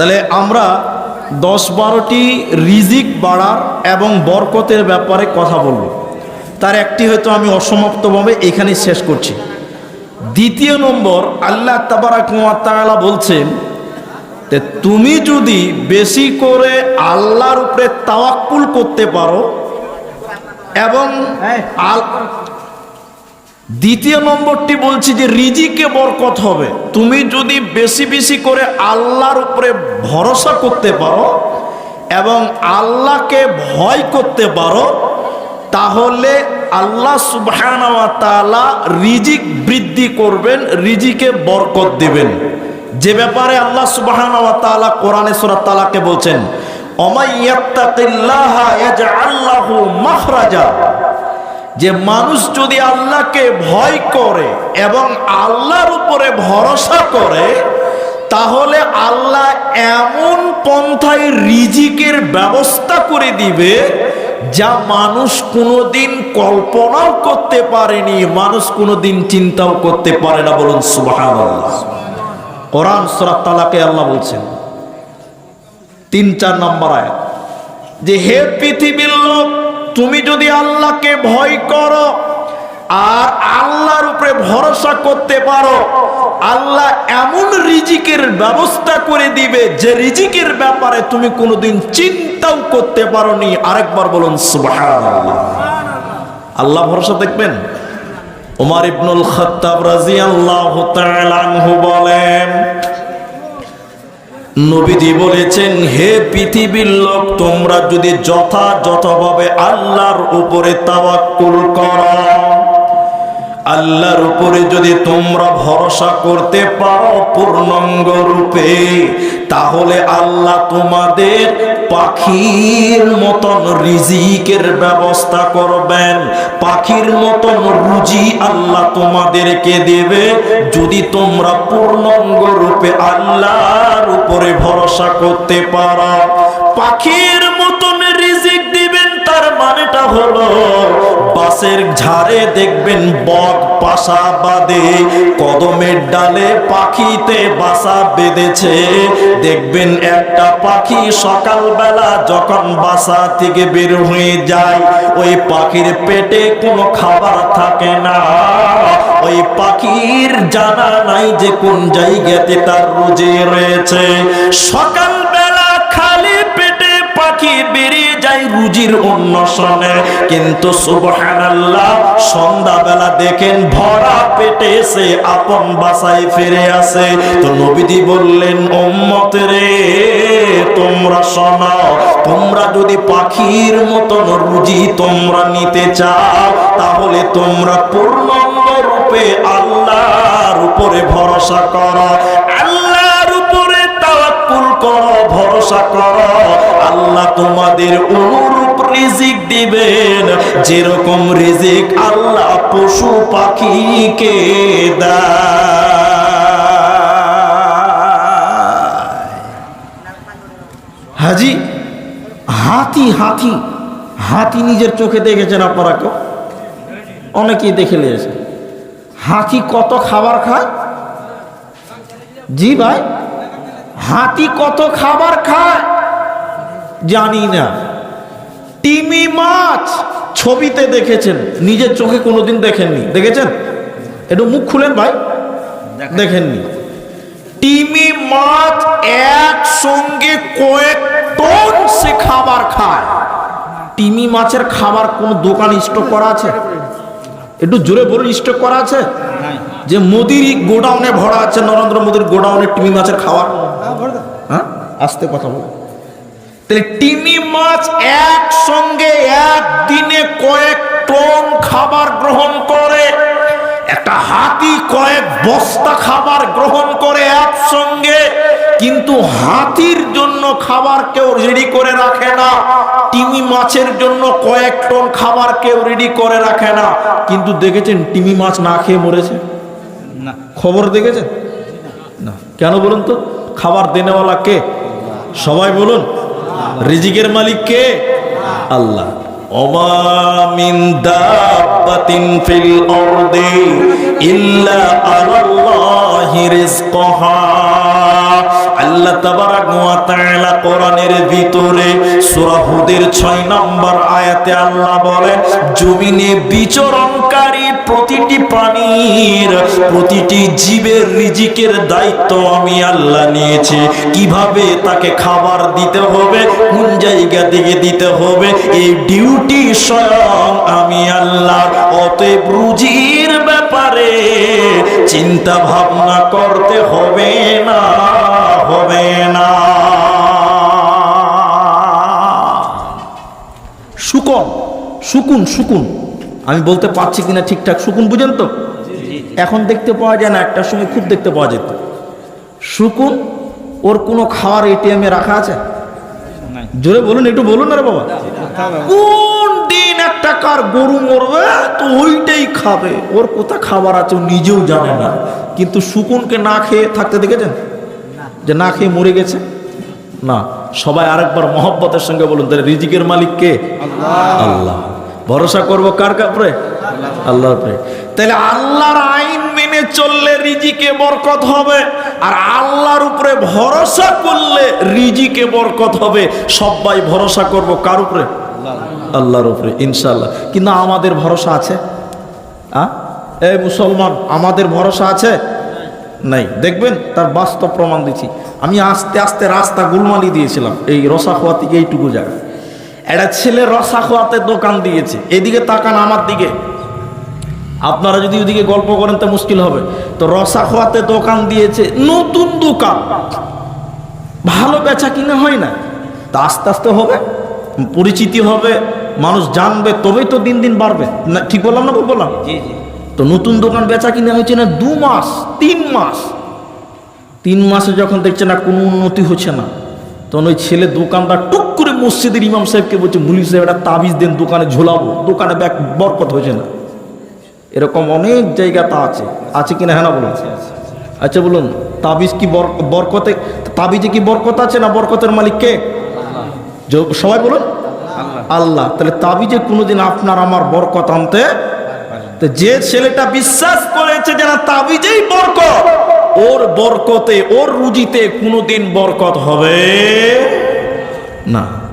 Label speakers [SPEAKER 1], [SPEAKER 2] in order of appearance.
[SPEAKER 1] তাহলে আমরা দশ বারোটি রিজিক বাড়ার এবং বরকতের ব্যাপারে কথা বলব। তার একটি হয়তো আমি অসমাপ্তভাবে এখানেই শেষ করছি। দ্বিতীয় নম্বর আল্লাহ তাবারাকালা বলছেন যে তুমি যদি বেশি করে আল্লাহর উপরে তাওয়াক্কুল করতে পারো এবং আল দ্বিতীয় নম্বরটি বলছি যে রিজিকে বরকত হবে। তুমি যদি বেশি বেশি করে আল্লাহর উপরে ভরসা করতে পারো এবং আল্লাহকে ভয় করতে পারো, তাহলে আল্লাহ তাআলা রিজিক বৃদ্ধি করবেন, রিজিকে বরকত দেবেন। যে ব্যাপারে আল্লাহ তাআলা কোরআনে সূরা তালাকে বলছেন অমাইয়াত্তাকিল্লাহা ইয়াজআল যে মানুষ যদি আল্লাহকে ভয় করে এবং আল্লাহর উপরে ভরসা করে, তাহলে আল্লাহ এমন পন্থায় রিজিকের ব্যবস্থা করে দিবে যা মানুষ কোনোদিন কল্পনাও করতে পারেনি, মানুষ কোনোদিন চিন্তাও করতে পারে না বলুন সুবহানাল্লাহ। কোরআন সূরা তালাকে আল্লাহ বলছেন। তিন চার নম্বর আয়াত। যে হে পৃথিবীর লোক তুমি যদি আল্লাহকে ভয় করো আর আল্লাহর উপরে ভরসা করতে পারো, আল্লাহ এমন রিজিকের ব্যবস্থা করে দিবে যে রিজিকের ব্যাপারে তুমি কোনোদিন চিন্তাও করতে পারো পারোনি। আরেকবার বলুন আল্লাহ ভরসা দেখবেন? ওমর ইবনুল খাত্তাব তাআলা আনহু বলেন নবীজি বলেছেন হে পৃথিবীর লোক তোমরা যদি যথাযথভাবে আল্লাহর উপরে তাওয়াক্কুল করো। আল্লাহর উপরে যদি তোমরা ভরসা করতে পারো পূর্ণাঙ্গ রূপে, তাহলে আল্লাহ তোমাদের পাখির মতন রিজিকের ব্যবস্থা করবেন। পাখির মতন রুজি আল্লাহ তোমাদেরকে দেবে। যদি তোমরা পূর্ণাঙ্গ রূপে আল্লাহর উপরে ভরসা করতে পারো, পাখির মতন রিজিক দিবেন, তার মানেটা হলো বাসের ঝাড়ে দেখবেন বক পাশা বাঁধে কদমের ডালে পাখিতে বাসা বেঁধেছে। দেখবেন একটা পাখি সকালবেলা যখন বাসা থেকে বের হয়ে যায়, ওই পাখির পেটে কোনো খাবার থাকে না। ওই পাখির জানা নাই যে কোন জায়গাতে তার রুজি রয়েছে। সকালবেলা খালি পেটে পাখি বেরিয়ে যায় রুজির অন্বেষণে। কিন্তু সুবহানাল্লাহ, সন্ধ্যাবেলা দেখেন ভরা পেটে সে আপন বাসায় ফিরে আসে। তো নবীজি বললেন উম্মত রে তোমরা শোনাও তোমরা যদি পাখির মতন রুজি তোমরা নিতে চাও, তাহলে তোমরা পূর্ণাঙ্গ রূপে আল্লাহর উপরে ভরসা করো। ভরসা করো, আল্লাহ তোমাদের অনুরূপ রিজিক দিবেন। যেরকম রিজিক আল্লাহ পশু পাখিকে দেয়। হাজি, হাতি হাতি হাতি নিজের চোখে দেখেছেন আপনারা কেউ? অনেকেই দেখে নিয়েছে। হাতি কত খাবার খায়? জি ভাই। হাতি কত খাবার খায়? জানি না। তিমি মাছ ছবিতে দেখেছেন। নিজের চোখে কোনোদিন দেখেননি। দেখেছেন? একটু মুখ খুলেন ভাই। দেখেননি। টিমি মাছ একসঙ্গে কয়েক টন সে খাবার খায়। টিমি মাছের খাবার কোন দোকান স্টক করা আছে? একটু জোরে বলুন স্টক করা আছে? যে মোদির গোডাউনে ভরা আছে নরেন্দ্র মোদীর গোডাউনে টিমি মাছের খাবার। হ্যাঁ? আস্তে কথা বল। তাহলে টিমি মাছ একসঙ্গে একদিনে কয়েক টন খাবার গ্রহণ করে একটা হাতি কয়েক বস্তা খাবার গ্রহণ করে একসঙ্গে কিন্তু হাতির জন্য খাবার কেউ রেডি করে রাখে না টিমি মাছের জন্য কয়েক টন খাবার কেউ রেডি করে রাখে না। কিন্তু দেখেছেন টিমি মাছ না খেয়ে মরেছে?
[SPEAKER 2] না।
[SPEAKER 1] খবর দেখেছেন? না। কেন বলুন তো? খাবার দেনেওয়ালা কে? সবাই বলুন, রিজিকের মালিক কে? আল্লাহ। মিন আরদি ইল্লা আল্লাহ তাবারাক ওয়া তাআলা কোরআনের ভিতরে সূরা হুদের 6 নম্বর আয়াতে আল্লাহ বলেন, জমিনে বিচরণকারী প্রতিটি প্রাণীর, প্রতিটি জীবের রিজিকের দায়িত্ব আমি আল্লাহ নিয়েছি। কীভাবে তাকে খাবার দিতে হবে, কোন জায়গা থেকে দিতে হবে, এই ডিউটি স্বয়ং আমি আল্লাহ। অতএব রুজির ব্যাপারে চিন্তা ভাবনা করতে হবে না হবে না। শুকন, শুকুন শুকুন। আমি বলতে পারছি কিনা ঠিকঠাক শুকুন বুঝেন তো? এখন দেখতে পাওয়া যায় না একটার সময় খুব দেখতে পাওয়া যেত। শুকুন ওর কোনো খাওয়ার এটিএমে রাখা আছে? জোরে বলুন একটু বলুন না রে বাবা। কোন দিন একটা কার গরু মরবে তো ওইটাই খাবে। ওর কোথা খাবার আছে ও নিজেও জানে না। কিন্তু শুকুনকে না খেয়ে থাকতে দেখেছেন? যে না খেয়ে মরে গেছে? না। সবাই আরেকবার মহব্বতের সঙ্গে বলুন তাহলে রিজিকের মালিক কে? আল্লাহ। ভরসা করব কার কাপড়ে? আল্লাহর তাহলে আল্লাহর আইন মেনে চললে রিজিকে বরকত হবে, আর আল্লাহর উপরে ভরসা করলে রিজিকে বরকত হবে। সবাই ভরসা করব কার উপরে? আল্লাহর উপরে ইনশাল্লাহ কিন্তু আমাদের ভরসা আছে? আ? এই মুসলমান, আমাদের ভরসা আছে? নাই। দেখবেন, তার বাস্তব প্রমাণ দিচ্ছি। আমি আস্তে আস্তে রাস্তা গুলমালি দিয়েছিলাম, এই রসাখোয়া থেকে এইটুকু জায়গা। একটা ছেলে রসা খোয়াতে দোকান দিয়েছে এদিকে তাকান আমার দিকে। আপনারা যদি ওদিকে গল্প করেন তো মুশকিল হবে। তো রসা খোয়াতে দোকান দিয়েছে নতুন দোকান। ভালো বেচা কিনা হয় না। তা আস্তে আস্তে হবে পরিচিতি হবে মানুষ জানবে তবেই তো দিন দিন বাড়বে। না ঠিক বললাম না বললাম? তো নতুন দোকান বেচা কিনা হয়েছে না দু মাস তিন মাস? তিন মাসে যখন দেখছে না কোনো উন্নতি হচ্ছে না তখন ওই ছেলে দোকানদার টুক মসজিদের ইমাম সাহেবকে বলছে মুলি সাহেব একটা তাবিজ দেন দোকানে ঝোলাবো। দোকানে ব্যাগ বরকত হয়েছে না। এরকম অনেক জায়গা তা আছে। আছে কিনা হ্যাঁ না বলুন। আচ্ছা বলুন তাবিজ কি বর- বরকতে তাবিজে কি বরকত আছে না বরকতের মালিক কে? সবাই বলুন। আল্লাহ। তাহলে তাবিজে কোনোদিন আপনার আমার বরকত আনতে তো যে ছেলেটা বিশ্বাস করেছে যে না তাবিজেই বরকত ওর বরকতে ওর রুজিতে কোনোদিন বরকত হবে না।